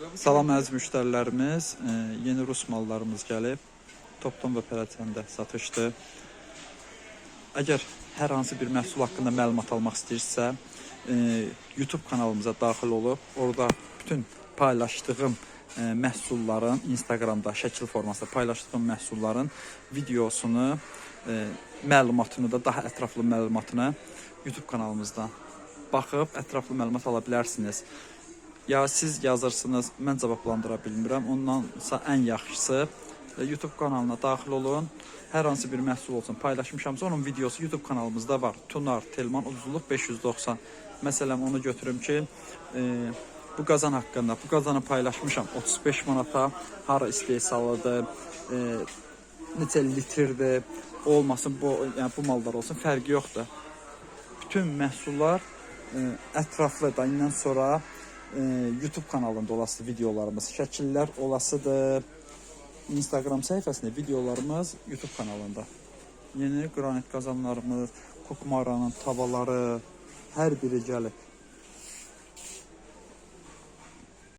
Salam əziz müştərilərimiz, e, yeni rus mallarımız gəlib. Topdan və pələçəndə satışdır. Əgər hər hansı bir məhsul haqqında məlumat almaq istəyirsə, e, YouTube kanalımıza daxil olub, orada bütün paylaşdığım e, məhsulların Instagramda şəkil formasında paylaşdığım məhsulların videosunu, e, məlumatını da daha ətraflı məlumatını YouTube kanalımızdan baxıb ətraflı məlumat ala bilərsiniz. Ya siz yazırsınız, mən cavablandıra bilmirəm. Ondansa ən yaxşısı e, YouTube kanalına daxil olun. Hər hansı bir məhsul olsun paylaşmışamsa onun videosu YouTube kanalımızda var. Tunar Telman ucuzluq 590. Məsələn onu götürüm ki, e, bu qazan haqqında, bu qazanı paylaşmışam 35 manata, hara istehsalıdır, e, neçə litrdir, olmasın bu, yəni bu mallar olsun, fərqi yoxdur. Bütün məhsullar e, ətraflı da indən sonra e, YouTube kanalında olası videolarımız, şəkillər olasıdır. Instagram səhifəsində videolarımız YouTube kanalında. Yeni qranit qazanlarımız, kukmaranın tavaları, hər biri gəlir.